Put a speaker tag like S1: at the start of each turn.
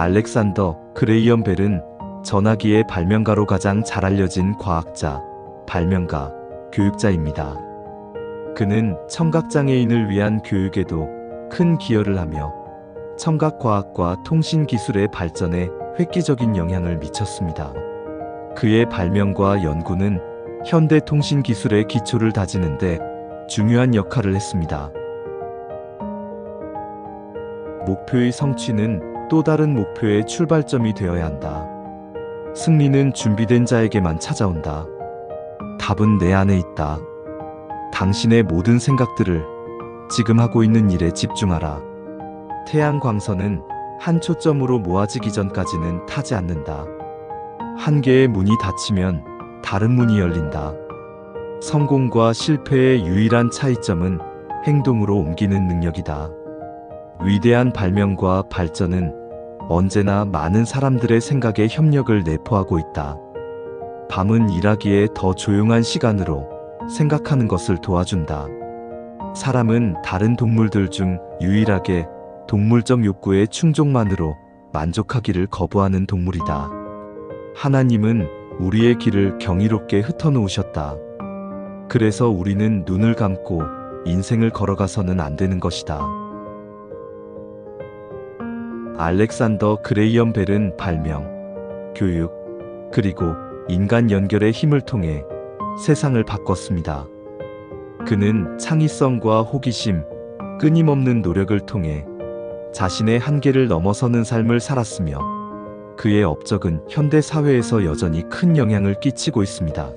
S1: 알렉산더 그레이엄 벨은 전화기의 발명가로 가장 잘 알려진 과학자, 발명가, 교육자입니다. 그는 청각장애인을 위한 교육에도 큰 기여를 하며 청각과학과 통신기술의 발전에 획기적인 영향을 미쳤습니다. 그의 발명과 연구는 현대 통신기술의 기초를 다지는데 중요한 역할을 했습니다. 목표의 성취는 또 다른 목표의 출발점이 되어야 한다. 승리는 준비된 자에게만 찾아온다. 답은 내 안에 있다. 당신의 모든 생각들을 지금 하고 있는 일에 집중하라. 태양 광선은 한 초점으로 모아지기 전까지는 타지 않는다. 한 개의 문이 닫히면 다른 문이 열린다. 성공과 실패의 유일한 차이점은 행동으로 옮기는 능력이다. 위대한 발명과 발전은 언제나 많은 사람들의 생각에 협력을 내포하고 있다. 밤은 일하기에 더 조용한 시간으로 생각하는 것을 도와준다. 사람은 다른 동물들 중 유일하게 동물적 욕구의 충족만으로 만족하기를 거부하는 동물이다. 하나님은 우리의 길을 경이롭게 흩어놓으셨다. 그래서 우리는 눈을 감고 인생을 걸어가서는 안 되는 것이다. 알렉산더 그레이엄 벨은 발명, 교육, 그리고 인간 연결의 힘을 통해 세상을 바꿨습니다. 그는 창의성과 호기심, 끊임없는 노력을 통해 자신의 한계를 넘어서는 삶을 살았으며 그의 업적은 현대 사회에서 여전히 큰 영향을 끼치고 있습니다.